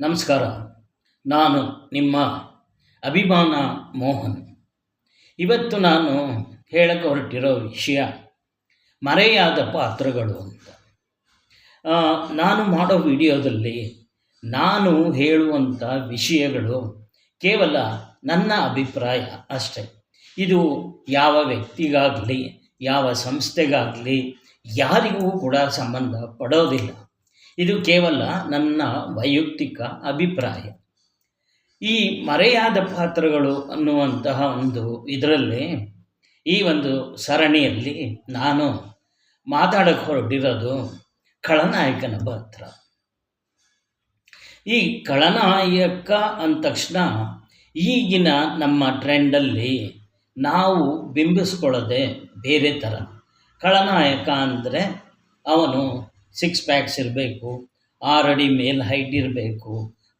ನಮಸ್ಕಾರ. ನಾನು ನಿಮ್ಮ ಅಭಿಮಾನ ಮೋಹನ್. ಇವತ್ತು ನಾನು ಹೇಳಕ್ಕೆ ಹೊರಟಿರೋ ವಿಷಯ ಮರೆಯಾದ ಪಾತ್ರಗಳು ಅಂತ. ನಾನು ಮಾಡೋ ವಿಡಿಯೋದಲ್ಲಿ ನಾನು ಹೇಳುವಂಥ ವಿಷಯಗಳು ಕೇವಲ ನನ್ನ ಅಭಿಪ್ರಾಯ ಅಷ್ಟೆ. ಇದು ಯಾವ ವ್ಯಕ್ತಿಗಾಗಲಿ, ಯಾವ ಸಂಸ್ಥೆಗಾಗಲಿ ಯಾರಿಗೂ ಕೂಡ ಸಂಬಂಧ ಪಡೋದಿಲ್ಲ. ಇದು ಕೇವಲ ನನ್ನ ವೈಯಕ್ತಿಕ ಅಭಿಪ್ರಾಯ. ಈ ಮರೆಯಾದ ಪಾತ್ರಗಳು ಅನ್ನುವಂತಹ ಒಂದು ಇದರಲ್ಲಿ, ಈ ಒಂದು ಸರಣಿಯಲ್ಲಿ ನಾನು ಮಾತಾಡಕ್ಕೆ ಹೊರಟಿರೋದು ಖಳನಾಯಕನ ಪಾತ್ರ. ಈ ಖಳನಾಯಕ ಅಂದ ತಕ್ಷಣ ಈಗಿನ ನಮ್ಮ ಟ್ರೆಂಡಲ್ಲಿ ನಾವು ಬಿಂಬಿಸ್ಕೊಳ್ಳೋದೆ ಬೇರೆ ಥರ. ಖಳನಾಯಕ ಅಂದರೆ ಅವನು ಸಿಕ್ಸ್ ಪ್ಯಾಕ್ಸ್ ಇರಬೇಕು ಆರಡಿ ಮೇಲ್ ಹೈಟ್ ಇರಬೇಕು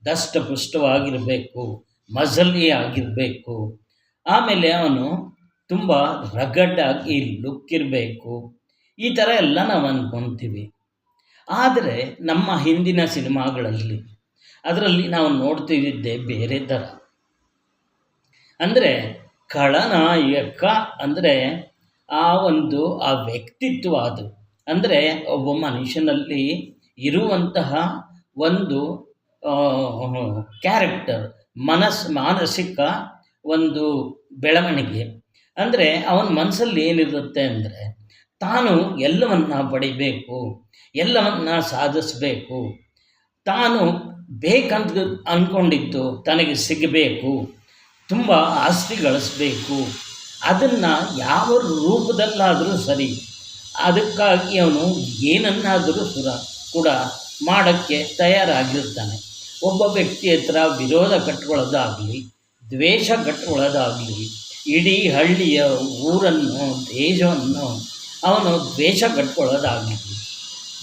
ದಷ್ಟಪುಷ್ಟವಾಗಿರಬೇಕು ಮಜಲಿ ಆಗಿರಬೇಕು. ಆಮೇಲೆ ಅವನು ತುಂಬ ರಗಡ್ಡಾಗಿ ಲುಕ್ ಇರಬೇಕು. ಈ ಥರ ಎಲ್ಲ ನಾವು ಅಂದ್ಕೊತೀವಿ ಆದರೆ ನಮ್ಮ ಹಿಂದಿನ ಸಿನಿಮಾಗಳಲ್ಲಿ ಅದರಲ್ಲಿ ನಾವು ನೋಡ್ತಿದ್ದೆ ಬೇರೆ ಥರ ಅಂದರೆ ಖಳನಾಯಕ ಅಂದರೆ ಆ ಒಂದು, ಆ ವ್ಯಕ್ತಿತ್ವ ಅದು. ಅಂದರೆ ಒಬ್ಬ ಮನುಷ್ಯನಲ್ಲಿ ಇರುವಂತಹ ಒಂದು ಕ್ಯಾರೆಕ್ಟರ್ ಮನಸ್, ಮಾನಸಿಕ ಒಂದು ಬೆಳವಣಿಗೆ. ಅಂದರೆ ಅವನ ಮನಸ್ಸಲ್ಲಿ ಏನಿರುತ್ತೆ ಅಂದರೆ ತಾನು ಎಲ್ಲವನ್ನ ಪಡಿಬೇಕು, ಎಲ್ಲವನ್ನ ಸಾಧಿಸಬೇಕು. ತಾನು ಬೇಕಂತ ಅಂದ್ಕೊಂಡಿದ್ದು ತನಗೆ ಸಿಗಬೇಕು, ತುಂಬ ಆಸ್ತಿ ಗಳಿಸ್ಬೇಕು. ಅದನ್ನು ಯಾವ ರೂಪದಲ್ಲಾದರೂ ಸರಿ ಅದಕ್ಕಾಗಿ ಅವನು ಏನನ್ನಾದರೂ ಸುರ ಕೂಡ ಮಾಡೋಕ್ಕೆ ತಯಾರಾಗಿರ್ತಾನೆ ಒಬ್ಬ ವ್ಯಕ್ತಿ ಹತ್ರ ವಿರೋಧ ಕಟ್ಕೊಳ್ಳೋದಾಗಲಿ ದ್ವೇಷ ಕಟ್ಕೊಳ್ಳೋದಾಗಲಿ ಇಡೀ ಹಳ್ಳಿಯ ಊರನ್ನು, ದೇಶವನ್ನು ಅವನು ದ್ವೇಷ ಕಟ್ಕೊಳ್ಳೋದಾಗಲಿ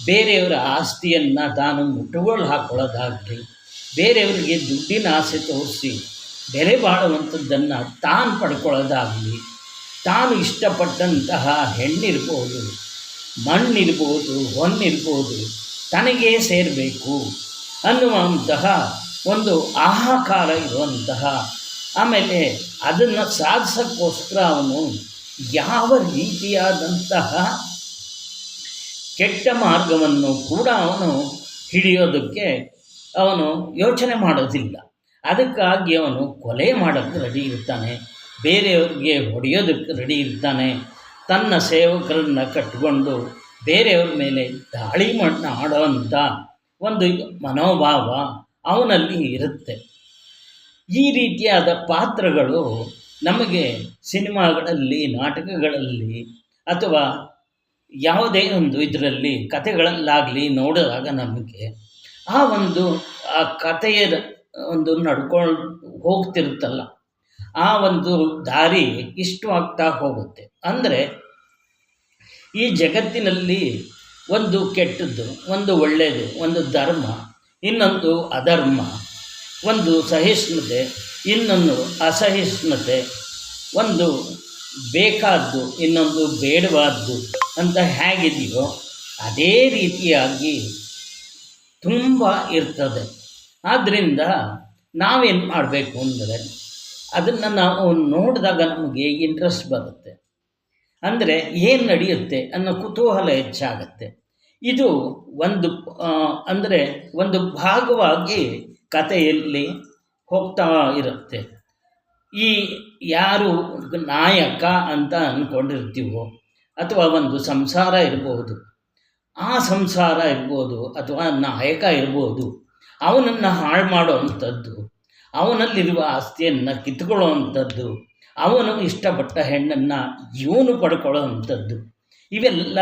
ಬೇರೆಯವರ ಆಸ್ತಿಯನ್ನು ತಾನು ಮುಟ್ಟುಗೋಲು ಹಾಕ್ಕೊಳ್ಳೋದಾಗಲಿ ಬೇರೆಯವರಿಗೆ ದುಡ್ಡಿನ ಆಸೆ ತೋರಿಸಿ ಬೆಲೆ ಬಾಳುವಂಥದ್ದನ್ನು ತಾನು ಪಡ್ಕೊಳ್ಳೋದಾಗಲಿ, ತಾನು ಇಷ್ಟಪಟ್ಟಂತಹ ಹೆಣ್ಣಿರ್ಬೋದು ಮಣ್ಣಿರ್ಬೋದು, ಹೊನ್ನಿರ್ಬೋದು, ತನಗೇ ಸೇರಬೇಕು ಅನ್ನುವಂತಹ ಒಂದು ಆಹಾಕಾರ ಇರುವಂತಹ. ಆಮೇಲೆ ಅದನ್ನು ಸಾಧಿಸೋಕ್ಕೋಸ್ಕರ ಅವನು ಯಾವ ರೀತಿಯಾದಂತಹ ಕೆಟ್ಟ ಮಾರ್ಗವನ್ನು ಕೂಡ ಅವನು ಹಿಡಿಯೋದಕ್ಕೆ ಅವನು ಯೋಚನೆ ಮಾಡೋದಿಲ್ಲ. ಅದಕ್ಕಾಗಿ ಅವನು ಕೊಲೆ ಮಾಡೋಕ್ಕೆ ರೆಡಿ ಇರ್ತಾನೆ, ಬೇರೆಯವ್ರಿಗೆ ಹೊಡೆಯೋದಕ್ಕೆ ರೆಡಿ ಇರ್ತಾನೆ. ತನ್ನ ಸೇವಕರನ್ನು ಕಟ್ಟಿಕೊಂಡು ಬೇರೆಯವ್ರ ಮೇಲೆ ದಾಳಿ ಮಾಡಿ ಆಡೋವಂಥ ಒಂದು ಮನೋಭಾವ ಅವನಲ್ಲಿ ಇರುತ್ತೆ. ಈ ರೀತಿಯಾದ ಪಾತ್ರಗಳು ನಮಗೆ ಸಿನಿಮಾಗಳಲ್ಲಿ, ನಾಟಕಗಳಲ್ಲಿ ಅಥವಾ ಯಾವುದೇ ಒಂದು ಇದರಲ್ಲಿ ಕಥೆಗಳಲ್ಲಾಗಲಿ ನೋಡಿದಾಗ ನಮಗೆ ಆ ಒಂದು, ಆ ಕಥೆಯ ಒಂದು ನಡ್ಕೊಂಡು ಹೋಗ್ತಿರುತ್ತಲ್ಲ. ಆ ಒಂದು ದಾರಿ ಇಷ್ಟು ಆಗ್ತಾ ಹೋಗುತ್ತೆ. ಅಂದರೆ ಈ ಜಗತ್ತಿನಲ್ಲಿ ಒಂದು ಕೆಟ್ಟದ್ದು, ಒಂದು ಒಳ್ಳೆಯದು ಒಂದು ಧರ್ಮ, ಇನ್ನೊಂದು ಅಧರ್ಮ, ಒಂದು ಸಹಿಷ್ಣುತೆ, ಇನ್ನೊಂದು ಅಸಹಿಷ್ಣುತೆ, ಒಂದು ಬೇಕಾದ್ದು, ಇನ್ನೊಂದು ಬೇಡವಾದ್ದು ಅಂತ ಹೇಗಿದೆಯೋ ಅದೇ ರೀತಿಯಾಗಿ ತುಂಬ ಇರ್ತದೆ. ಆದ್ದರಿಂದ ನಾವೇನು ಮಾಡಬೇಕು ಅಂದರೆ ಅದನ್ನು ನಾವು ನೋಡಿದಾಗ ನಮಗೆ ಇಂಟ್ರೆಸ್ಟ್ ಬರುತ್ತೆ. ಅಂದರೆ ಏನು ನಡೆಯುತ್ತೆ ಅನ್ನೋ ಕುತೂಹಲ ಹೆಚ್ಚಾಗತ್ತೆ. ಇದು ಒಂದು ಅಂದರೆ ಒಂದು ಭಾಗವಾಗಿ ಕಥೆಯಲ್ಲಿ ಹೋಗ್ತಾ ಇರುತ್ತೆ. ಈ ಯಾರು ನಾಯಕ ಅಂತ ಅಂದ್ಕೊಂಡಿರ್ತೀವೋ ಅಥವಾ ಒಂದು ಸಂಸಾರ ಇರ್ಬೋದು, ಆ ಸಂಸಾರ ಇರ್ಬೋದು ಅಥವಾ ನಾಯಕ ಇರ್ಬೋದು, ಅವನನ್ನು ಹಾಳು ಮಾಡೋವಂಥದ್ದು ಅವನಲ್ಲಿರುವ ಆಸ್ತಿಯನ್ನು ಕಿತ್ಕೊಳ್ಳೋ ಅಂಥದ್ದು ಅವನು ಇಷ್ಟಪಟ್ಟ ಹೆಣ್ಣನ್ನು ಇವನು ಪಡ್ಕೊಳ್ಳೋ ಅಂಥದ್ದು ಇವೆಲ್ಲ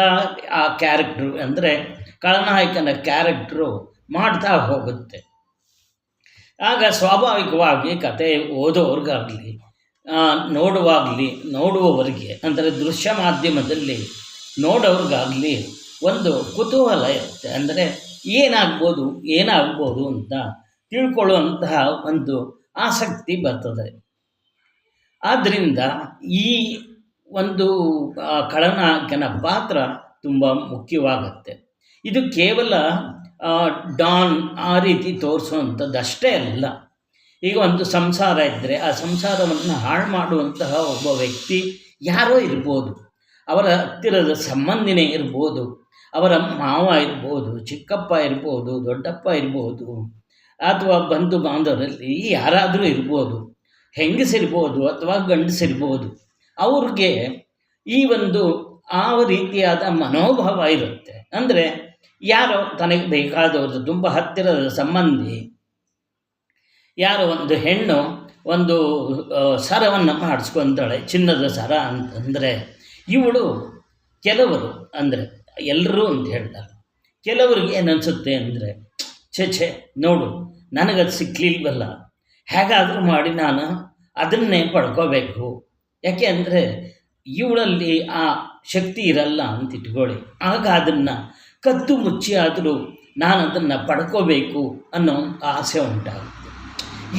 ಆ ಕ್ಯಾರೆಕ್ಟ್ರು ಅಂದರೆ ಖಳನಾಯಕನ ಕ್ಯಾರೆಕ್ಟ್ರು ಮಾಡ್ತಾ ಹೋಗುತ್ತೆ. ಆಗ ಸ್ವಾಭಾವಿಕವಾಗಿ ಕತೆ ಓದೋರ್ಗಾಗಲಿ ನೋಡುವಾಗಲಿ, ನೋಡುವವರಿಗೆ, ಅಂದರೆ ದೃಶ್ಯ ಮಾಧ್ಯಮದಲ್ಲಿ ನೋಡೋರ್ಗಾಗಲಿ ಒಂದು ಕುತೂಹಲ ಇರುತ್ತೆ. ಅಂದರೆ ಏನಾಗ್ಬೋದು ಏನಾಗ್ಬೋದು ಅಂತ ತಿಳ್ಕೊಳ್ಳುವಂತಹ ಒಂದು ಆಸಕ್ತಿ ಬರ್ತದೆ. ಆದ್ದರಿಂದ ಈ ಒಂದು ಖಳನಾಯಕನ ಪಾತ್ರ ತುಂಬ ಮುಖ್ಯವಾಗುತ್ತೆ. ಇದು ಕೇವಲ ಡಾನ್ ಆ ರೀತಿ ತೋರಿಸುವಂಥದ್ದಷ್ಟೇ ಅಲ್ಲ. ಈಗ ಒಂದು ಸಂಸಾರ ಇದ್ದರೆ ಆ ಸಂಸಾರವನ್ನು ಹಾಳು ಮಾಡುವಂತಹ ಒಬ್ಬ ವ್ಯಕ್ತಿ ಯಾರೋ ಇರ್ಬೋದು. ಅವರ ಹತ್ತಿರದ ಸಂಬಂಧಿನೇ ಇರ್ಬೋದು. ಅವರ ಮಾವ ಇರ್ಬೋದು, ಚಿಕ್ಕಪ್ಪ ಇರ್ಬೋದು, ದೊಡ್ಡಪ್ಪ ಇರ್ಬೋದು. ಅಥವಾ ಬಂಧು ಬಾಂಧವರಲ್ಲಿ ಯಾರಾದರೂ ಇರ್ಬೋದು ಹೆಂಗಸಿರ್ಬೋದು ಅಥವಾ ಗಂಡಸಿರ್ಬೋದು ಅವ್ರಿಗೆ ಈ ಒಂದು ಆ ರೀತಿಯಾದ ಮನೋಭಾವ ಇರುತ್ತೆ. ಅಂದರೆ ಯಾರೋ ತನಗೆ ಬೇಕಾದವರು ತುಂಬ ಹತ್ತಿರದ ಸಂಬಂಧಿ, ಯಾರೋ ಒಂದು ಹೆಣ್ಣು ಒಂದು ಸರವನ್ನು ಮಾಡಿಸ್ಕೊತಾಳೆ, ಚಿನ್ನದ ಸರ ಅಂತಂದರೆ ಇವಳು ಕೆಲವರು ಅಂದರೆ ಎಲ್ಲರೂ ಅಂತ ಹೇಳ್ತಾರೆ. ಕೆಲವ್ರಿಗೆ ಏನನ್ಸುತ್ತೆ ಅಂದರೆ ಛೆ ಛೆ, ನೋಡು, ನನಗದು ಸಿಕ್ಕಲಿಲ್ವಲ್ಲ ಹೇಗಾದರೂ ಮಾಡಿ ನಾನು ಅದನ್ನೇ ಪಡ್ಕೋಬೇಕು. ಯಾಕೆ ಅಂದರೆ ಇವಳಲ್ಲಿ ಆ ಶಕ್ತಿ ಇರಲ್ಲ ಅಂತ ಇಟ್ಕೊಳ್ಳಿ. ಆಗ ಅದನ್ನು ಕತ್ತು ಮುಚ್ಚಿ ಆದರೂ ನಾನು ಅದನ್ನು ಪಡ್ಕೋಬೇಕು ಅನ್ನೋ ಆಸೆ ಉಂಟಾಗುತ್ತೆ.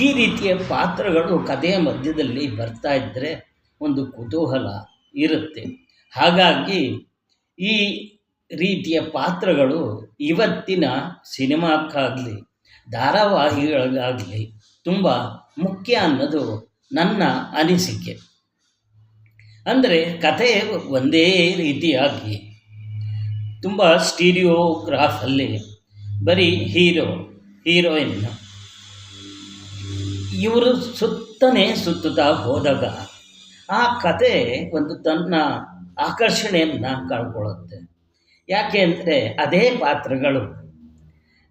ಈ ರೀತಿಯ ಪಾತ್ರಗಳು ಕಥೆಯ ಮಧ್ಯದಲ್ಲಿ ಬರ್ತಾ ಇದ್ದರೆ ಒಂದು ಕುತೂಹಲ ಇರುತ್ತೆ. ಹಾಗಾಗಿ ಈ ರೀತಿಯ ಪಾತ್ರಗಳು ಇವತ್ತಿನ ಸಿನಿಮಾಕ್ಕಾಗಲಿ, ಧಾರಾವಾಹಿಗಳಿಗಾಗಲಿ ತುಂಬ ಮುಖ್ಯ ಅನ್ನೋದು ನನ್ನ ಅನಿಸಿಕೆ. ಅಂದರೆ ಕಥೆ ಒಂದೇ ರೀತಿಯಾಗಿ. ತುಂಬ ಸ್ಟೀರಿಯೋಗ್ರಾಫಲ್ಲಿ ಬರೀ ಹೀರೋ, ಹೀರೋಯಿನ್. ಇವರು ಸುತ್ತನೇ ಸುತ್ತುತ್ತಾ ಹೋದಾಗ ಆ ಕತೆ ಒಂದು ತನ್ನ ಆಕರ್ಷಣೆಯನ್ನು ಕಳ್ಕೊಳ್ಳುತ್ತೆ ಯಾಕೆ ಅಂದರೆ ಅದೇ ಪಾತ್ರಗಳು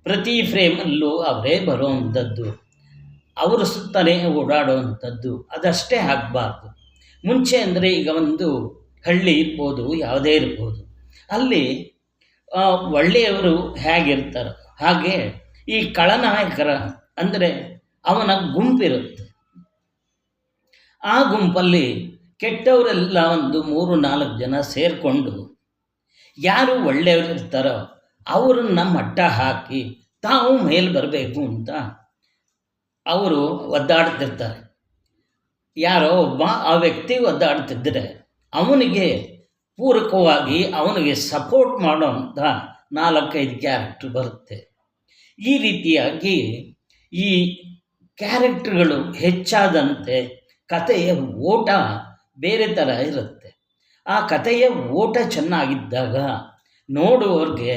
ಪ್ರತಿ ಫ್ರೇಮಲ್ಲೂ ಅವರೇ ಬರುವಂಥದ್ದು. ಅವರ ಸುತ್ತಲೇ ಓಡಾಡುವಂಥದ್ದು. ಅದಷ್ಟೇ ಆಗಬಾರ್ದು. ಮುಂಚೆ ಅಂದರೆ ಈಗ ಒಂದು ಹಳ್ಳಿ ಇರ್ಬೋದು, ಯಾವುದೇ ಇರ್ಬೋದು. ಅಲ್ಲಿ ಒಳ್ಳೆಯವರು ಹೇಗಿರ್ತಾರೋ ಹಾಗೆ ಈ ಕಳನಾಯಕರ ಅಂದರೆ ಅವನ ಗುಂಪಿರುತ್ತೆ. ಆ ಗುಂಪಲ್ಲಿ ಕೆಟ್ಟವರೆಲ್ಲ ಒಂದು ಮೂರು ನಾಲ್ಕು ಜನ ಸೇರಿಕೊಂಡು ಯಾರು ಒಳ್ಳೆಯವರು ಇರ್ತಾರೋ ಅವರನ್ನ ಮಟ್ಟ ಹಾಕಿ ತಾವು ಮೇಲೆ ಬರಬೇಕು ಅಂತ ಅವರು ಒದ್ದಾಡ್ತಿರ್ತಾರೆ. ಯಾರೋ ಒಬ್ಬ ಆ ವ್ಯಕ್ತಿ ಒದ್ದಾಡ್ತಿದ್ದರೆ ಅವನಿಗೆ ಪೂರಕವಾಗಿ ಅವನಿಗೆ ಸಪೋರ್ಟ್ ಮಾಡೋವಂಥ ನಾಲ್ಕೈದು ಕ್ಯಾರೆಕ್ಟ್ರ್ ಬರುತ್ತೆ. ಈ ರೀತಿಯಾಗಿ ಈ ಕ್ಯಾರೆಕ್ಟ್ರ್ಗಳು ಹೆಚ್ಚಾದಂತೆ ಕಥೆಯ ಓಟ ಬೇರೆ ಥರ ಇರುತ್ತೆ. ಆ ಕಥೆಯ ಓಟ ಚೆನ್ನಾಗಿದ್ದಾಗ ನೋಡುವವ್ರಿಗೆ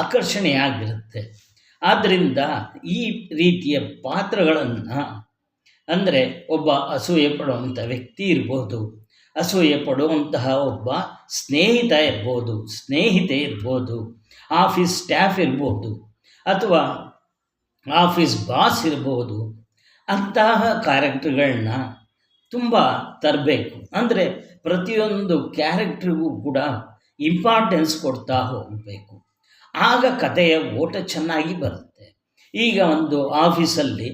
ಆಕರ್ಷಣೆಯಾಗಿರುತ್ತೆ ಆದ್ದರಿಂದ ಈ ರೀತಿಯ ಪಾತ್ರಗಳನ್ನು ಅಂದರೆ ಒಬ್ಬ ಅಸೂಯೆ ಪಡುವಂಥ ವ್ಯಕ್ತಿ ಇರ್ಬೋದು, ಅಸೂಯೆ ಪಡುವಂತಹ ಒಬ್ಬ ಸ್ನೇಹಿತ ಇರ್ಬೋದು, ಸ್ನೇಹಿತೆ ಇರ್ಬೋದು, ಆಫೀಸ್ ಸ್ಟಾಫ್ ಇರ್ಬೋದು, ಅಥವಾ ಆಫೀಸ್ ಬಾಸ್ ಇರ್ಬೋದು, ಅಂತಹ ಕ್ಯಾರೆಕ್ಟರ್ಗಳನ್ನ ತುಂಬ ತರಬೇಕು. ಅಂದರೆ ಪ್ರತಿಯೊಂದು ಕ್ಯಾರೆಕ್ಟ್ರಿಗೂ ಕೂಡ ಇಂಪಾರ್ಟೆನ್ಸ್ ಕೊಡ್ತಾ ಹೋಗಬೇಕು. ಆಗ ಕಥೆಯ ಓಟ ಚೆನ್ನಾಗಿ ಬರುತ್ತೆ. ಈಗ ಒಂದು ಆಫೀಸಲ್ಲಿ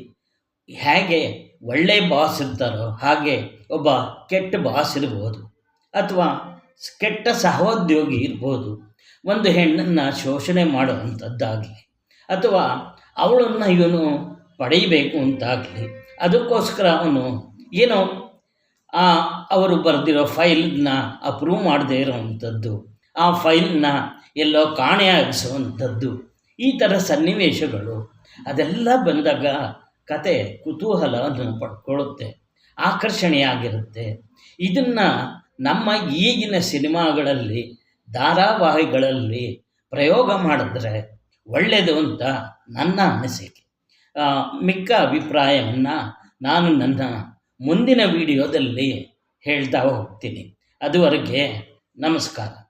ಹೇಗೆ ಒಳ್ಳೆ ಬಾಸ್ ಇರ್ತಾರೋ ಹಾಗೆ ಒಬ್ಬ ಕೆಟ್ಟ ಬಾಸ್ ಇರ್ಬೋದು ಅಥವಾ ಕೆಟ್ಟ ಸಹೋದ್ಯೋಗಿ ಇರ್ಬೋದು, ಒಂದು ಹೆಣ್ಣನ್ನು ಶೋಷಣೆ ಮಾಡುವಂಥದ್ದಾಗಲಿ ಅಥವಾ ಅವಳನ್ನು ಇವನು ಪಡೆಯಬೇಕು ಅಂತಾಗಲಿ, ಅದಕ್ಕೋಸ್ಕರ ಅವನು ಏನೋ ಅವರು ಬರೆದಿರೋ ಫೈಲನ್ನ ಅಪ್ರೂವ್ ಮಾಡದೇ ಇರೋವಂಥದ್ದು. ಆ ಫೈಲನ್ನ ಎಲ್ಲೋ ಕಾಣೆಯಾಗಿಸುವಂಥದ್ದು. ಈ ಥರ ಸನ್ನಿವೇಶಗಳು, ಅದೆಲ್ಲ ಬಂದಾಗ ಕತೆ ಕುತೂಹಲವನ್ನು ಪಡ್ಕೊಳ್ಳುತ್ತೆ, ಆಕರ್ಷಣೆಯಾಗಿರುತ್ತೆ. ಇದನ್ನು ನಮ್ಮ ಈಗಿನ ಸಿನಿಮಾಗಳಲ್ಲಿ, ಧಾರಾವಾಹಿಗಳಲ್ಲಿ ಪ್ರಯೋಗ ಮಾಡಿದ್ರೆ ಒಳ್ಳೆಯದು ಅಂತ ನನ್ನ ಅನಿಸಿಕೆ. ಮಿಕ್ಕ ಅಭಿಪ್ರಾಯವನ್ನು ನಾನು ನನ್ನ ಮುಂದಿನ ವಿಡಿಯೋದಲ್ಲಿ ಹೇಳ್ತಾ ಹೋಗ್ತೀನಿ. ಅದುವರೆಗೆ ನಮಸ್ಕಾರ.